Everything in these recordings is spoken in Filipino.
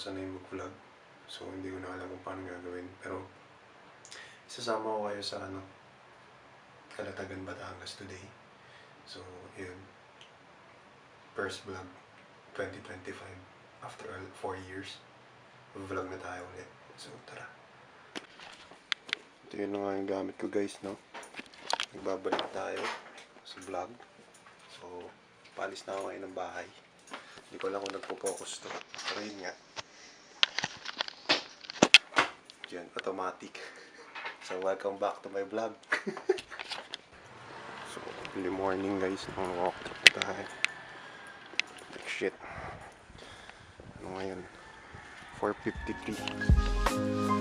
sanay mag-vlog. So, hindi ko na alam kung paano gagawin. Pero, isasama ko kayo sa ano, Kalatagan, Batangas today. So, yun. First vlog, 2025. After 4 years, vlog na tayo ulit. So, tara. Ito yun na nga yung gamit ko guys, no? Nagbabalik tayo sa vlog. So, palis na ako ngayon ng bahay. Hindi ko alam kung nagpo-focus to. Pero yun nga. Yan, automatic. So, welcome back to my vlog. so, early morning guys. Nung walk trip tayo. Like shit. Ano ngayon? 4.53.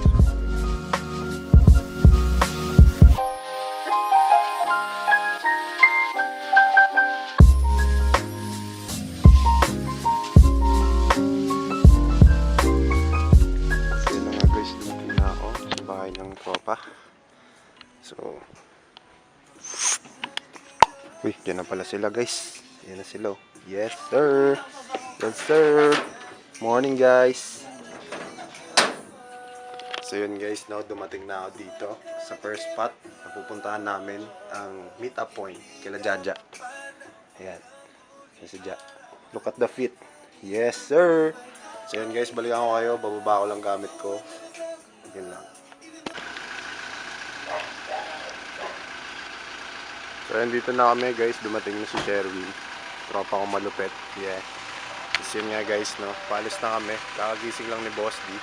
sila guys. Yan na sila. oh. Yes, sir. Yes, sir. Morning guys. So yun guys, now dumating na ako dito sa first spot na pupuntahan namin ang meet up point kila Jaja. Ayan. Yan si Ja. Look at the fit. Yes, sir. So yun guys, balikan ko kayo. Bababa ko lang gamit ko. Yun lang. So dito na kami guys. Dumating na si Sherwin. Tropa ko malupit. Yeah. Tapos yun nga guys, no. Paalis na kami. Kakagising lang ni Boss D.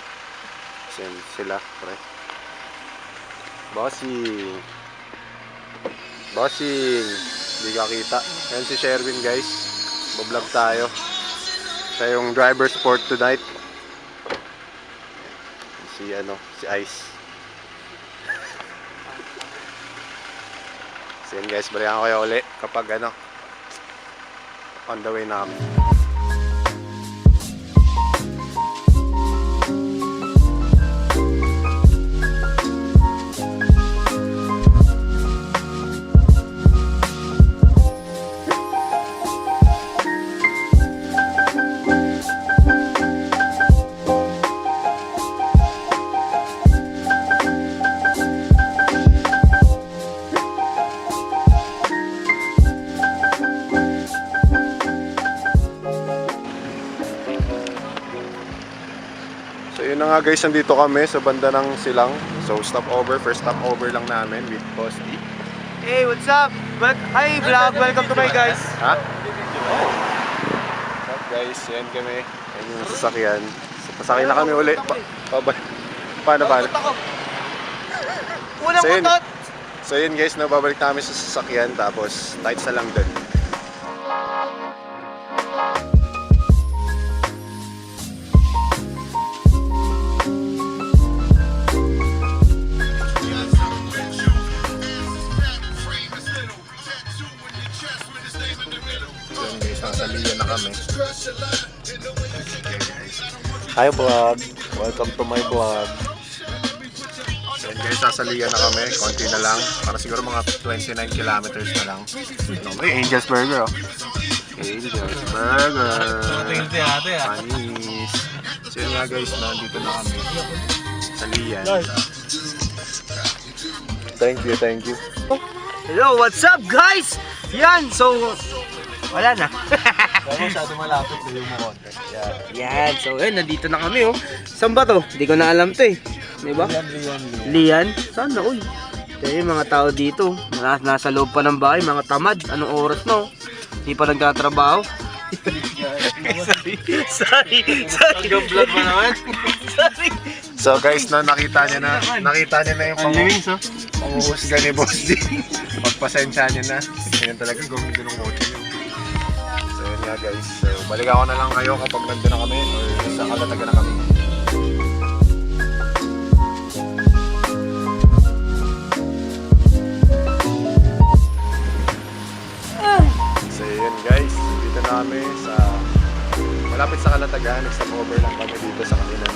Yun, sila, pre. Bossing. Bossing. Hindi ka kita. Yan si Sherwin guys. Bablog tayo. Siya yung driver sport tonight. Si ano, si Ice. So yun guys, balikan ko kayo uli kapag ano, on the way na kami. Nga guys, nandito kami sa banda ng Silang. So stop over, first stop over lang namin with Boss D. Hey, what's up? Wel- Hi vlog, welcome to my guys. Ha? Oh. What's up guys? Yan kami. Yan yung sasakyan. Pasakay na kami uli. Pa pa paano paano? Unang So, yun. So yun guys, no, babalik namin sa sasakyan tapos lights na lang dun. Kami. Hi vlog! Welcome to my vlog. So yun guys, sasalian na kami. Konti na lang. Para siguro mga 29 kilometers na lang. No, may Angel's Burger oh. Angel's Burger. Panis. So yun nga guys, nandito na kami. Sa Lian. Thank you, thank you. Hello, what's up guys? Yan, so wala na. masyado malapit na yung mo konti. Yeah. Yan, so ayun, nandito na kami oh. Saan ba to? Hindi ko na alam to eh. Di ba? Lian, Lian, Lian. Lian? Saan na? Uy. Kaya yung mga tao dito, nasa, nasa loob pa ng bahay, mga tamad. Anong oras na oh? Hindi pa nagtatrabaho. sorry, sorry, sorry. vlog mo naman. sorry. So guys, no, nakita niya na, nakita niya na yung pang panguhusga ni Boss D. Pagpasensya niya na. Ganyan talaga gawin din ng kotse niya. Nga guys. So balik ako na lang kayo kapag nandun na kami or sa kalataga na kami. So yun guys, dito na kami sa malapit sa Kalatagan. Nag-stop over lang kami dito sa kanila.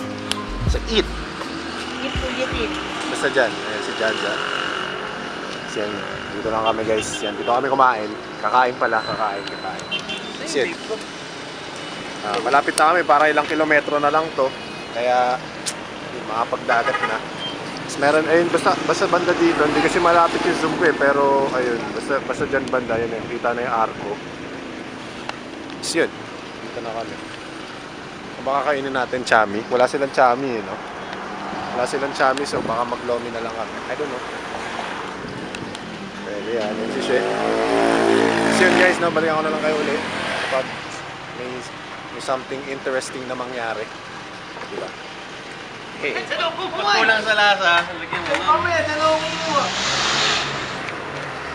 Sa Eat. Basta dyan, ayan si Jaja. So, yan, dito lang kami guys. Yan, dito kami kumain. Kakain pala, kakain, kakain. That's it. Ah, malapit na kami, para ilang kilometro na lang to. Kaya, yun, makapagdagat na. Tapos meron, ayun, basta, basta banda dito, hindi kasi malapit yung zoom ko eh, pero ayun, basta, basta dyan banda, yun eh, kita na yung arco. Tapos yun, dito na kami. Baka kainin natin chami, wala silang chami eh, no? Wala silang chami, so baka maglomi na lang kami. I don't know. Pwede yan, yun si She. So yun guys, no, balikan ko na lang kayo ulit. Pag may, may something interesting na mangyari. Diba? Hey. Kulang sa lasa. Lagyan mo. Kami, tanong mo.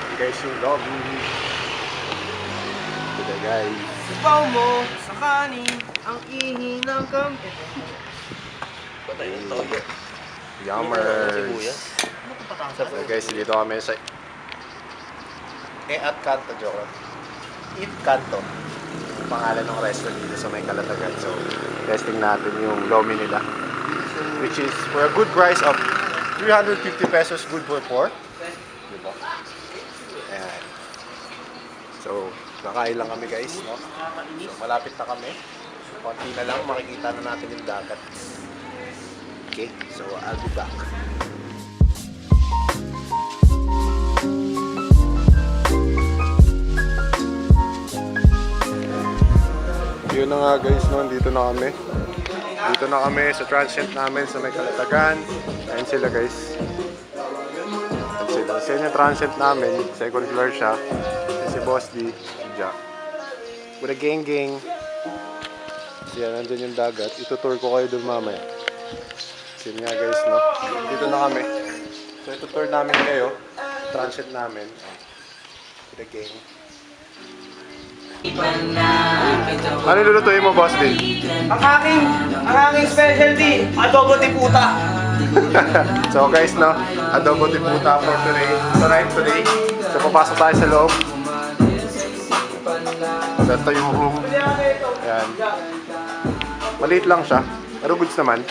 You guys yung lobby. Diba guys? Sipaw mo sa kanin ang ihi ng kampi. Patay ng toyo. Yummers. So guys, dito kami sa Eh at Kanto, joke lang. Eat. Yung pangalan ng restaurant dito sa may Kalatagan. So, testing natin yung lomi nila. Which is for a good price of 350 pesos good for four. Diba? Ayan. So, kakain lang kami guys, no? So, malapit na kami. Konti na lang, makikita na natin yung dagat. Okay, so I'll be back. Nga guys, no, dito na kami. Dito na kami sa transient namin sa may Kalatagan. Ayun sila guys. Ayun sila. Yun yung transient namin. Second floor siya. Ayun si Boss D. Jack. With a gang gang. Yan, nandun yung dagat. Itutour ko kayo dun mamaya. Yun nga guys, no? Dito na kami. So itutour namin kayo. Transit namin. With a gang. Ano lulutuin mo, Boss D? Ang aking, ang aking specialty, adobo de puta. so guys, no, adobo de puta for today. Tonight, today. So papasok tayo sa loob. So ito yung room. Ayan. Maliit lang siya. Pero goods naman.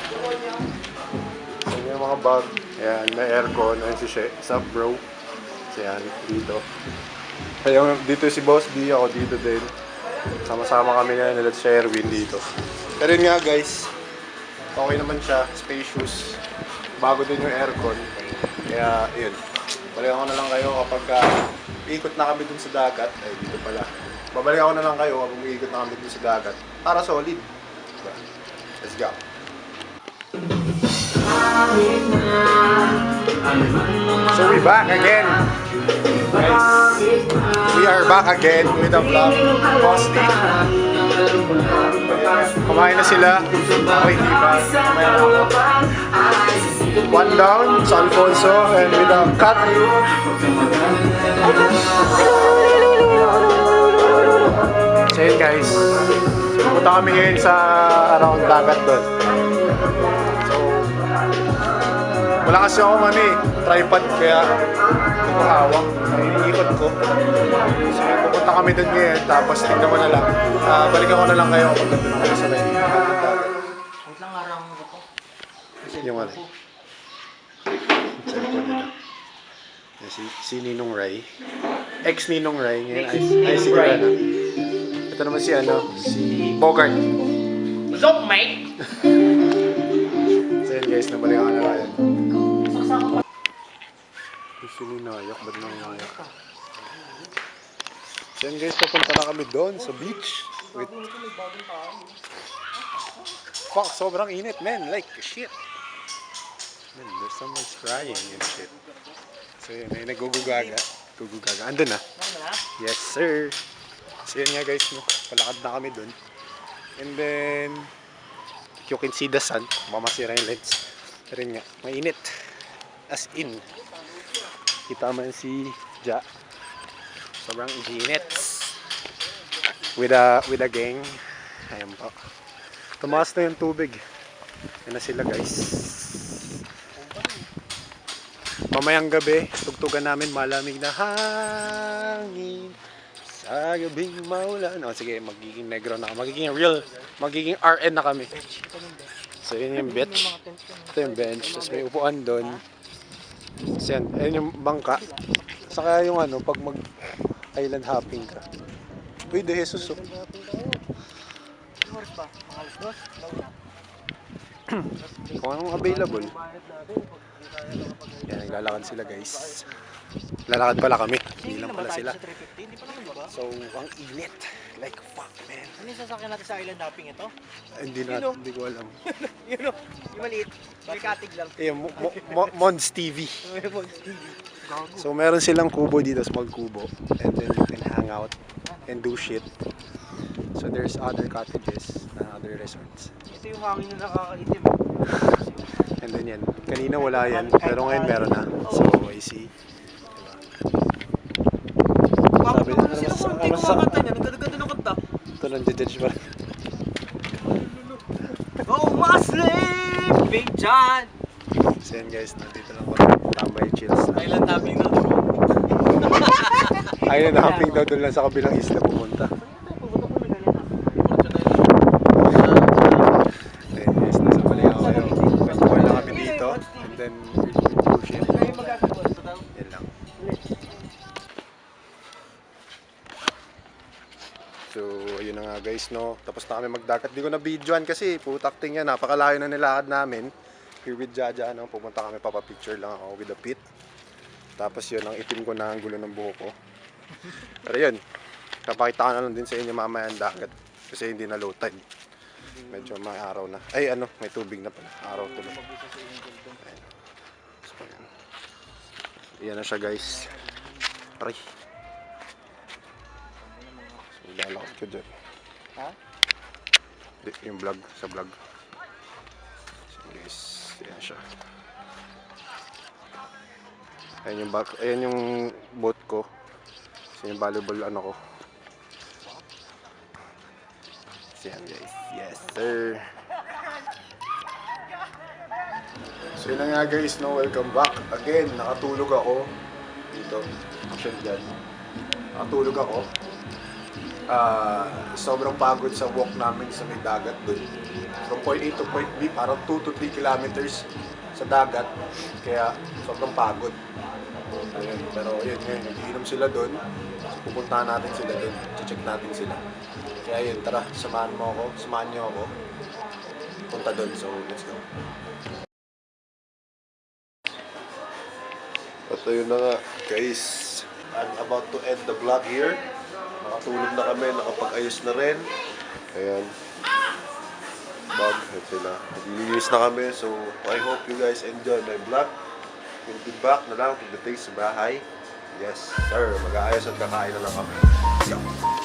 So yung mga bag. Ayan, may aircon. Ayan si She. What's up, bro? So yan, dito. Ayun, dito si Boss D, ako dito din. Sama-sama kami ngayon nila si Erwin dito. Pero nga guys, okay naman siya, spacious. Bago din yung aircon. Kaya, yun. Balikan ko na lang kayo kapag uh, ikot na kami dun sa dagat. Ay, dito pala. Babalikan ko na lang kayo kapag ikot na kami dun sa dagat. Para solid. Diba? Let's go. So we back again. Guys, we are back again with a vlog. Bossy. Kumain na sila. Ako hindi pa. Kumain na ako. One down sa Alfonso and with a cut. So yun guys. Pupunta kami ngayon sa around dagat doon. Wala kasi ako man eh, tripod kaya hindi ko hawak. Iniikot ko. So, pupunta kami doon ngayon, tapos tingnan mo na lang. Ah, balikan ko na lang kayo kapag nandun kayo sa dagat. Wait lang, arang mo ko. Yung ano? Nila. Yan Si, si Ninong Ray. Ex Ninong Ray. Ngayon ay, ay si ano. Ito naman si ano, si Bogart. What's up, mate? So yun guys, nabalikan ko na kayo. Gusto ni Nayak, ba't nang Nayak? So yun guys, papunta na kami doon sa beach. With... Fuck, sobrang init, man. Like, shit. Man, there's someone crying and shit. So yun, may nagugugaga. Gugugaga. Andun na. Yes, sir. So yun nga guys, no, palakad na kami doon. And then, you can see the sun. Mamasira yung lens. Yun nga, mainit. As in. Kita man si Ja. Sobrang init. With a, with a gang. Ayan po. Tumaas na yung tubig. Yan na sila guys. Mamayang gabi, tugtugan namin malamig na hangin. Sa gabing maulan. O sige, magiging negro na. Magiging real. Magiging RN na kami. So yun yung bench. Ito yung bench. Tapos may upuan doon. Tapos yan. Ayun yung bangka. Saka yung ano, pag mag island hopping ka. Uy, De Jesus. Oh. Kung anong available. Yan, naglalakad sila guys. Lalakad pala kami. Hindi lang pala sila. 350, hindi pa naman ba? So, ang init. Like, fuck, man. Ano yung sasakyan natin sa island hopping ito? Hindi na, hindi ko alam. Yun o, yung maliit. Barkatig lang. Eh, Mo, Mo, Mo- Mons TV. So, meron silang kubo dito, small kubo. And then you can hang out and do shit. So, there's other cottages na other resorts. Ito yung hangin na nakakaitim. And then yan. Kanina wala yan, pero ngayon meron na. So, I see. Bakit Sabi- naman ano sila kumakanta niya? Nagkaganda ng kanta. Ito nang judge pa. Oh, Muslim! Big John! So yan guys, nandito lang kami. Tambay chills na. Island hopping na. Ayun na, humping daw doon lang sa kabilang isla pumunta. Guys, no. Tapos na kami magdagat. Di ko na videoan kasi putak ting yan. Napakalayo na nilakad namin. Here with Jaja, no. Pumunta kami, papapicture lang ako with the pit. Tapos yun, ang itim ko na ang gulo ng buhok ko. Pero yun, kapakita ko na lang din sa inyo mamaya ang dagat. Kasi hindi na low tide. Medyo may araw na. Ay ano, may tubig na pala. Araw tuloy. Ayan. So, yan. Yan na siya guys. Aray. So, lalakad ko dyan. Ha? Di, yung vlog, sa vlog. So guys, yan siya. Ayan yung, back, ayan yung boat ko. So yung volleyball ano ko. So guys. Yes sir. So yun nga guys, no, welcome back. Again, nakatulog ako dito. Actually dyan. Nakatulog ako. Ah, sobrang pagod sa walk namin sa may dagat doon. From point A to point B, parang 2 to 3 kilometers sa dagat. Kaya sobrang pagod. Ayun, pero yun, yun, nagiinom sila doon. So, pupuntahan natin sila doon. Check natin sila. Kaya yun, tara, samahan mo ako, samahan niyo ako. Punta doon, so let's go. At ayun na nga, guys. I'm about to end the vlog here. Nakatulog na kami, nakapag-ayos na rin. Ayan. Bag, ito sila. Naglilinis na kami, so I hope you guys enjoy my vlog. We'll be back na lang pagdating sa bahay. Yes, sir. Mag-aayos at kakain na lang kami. Go.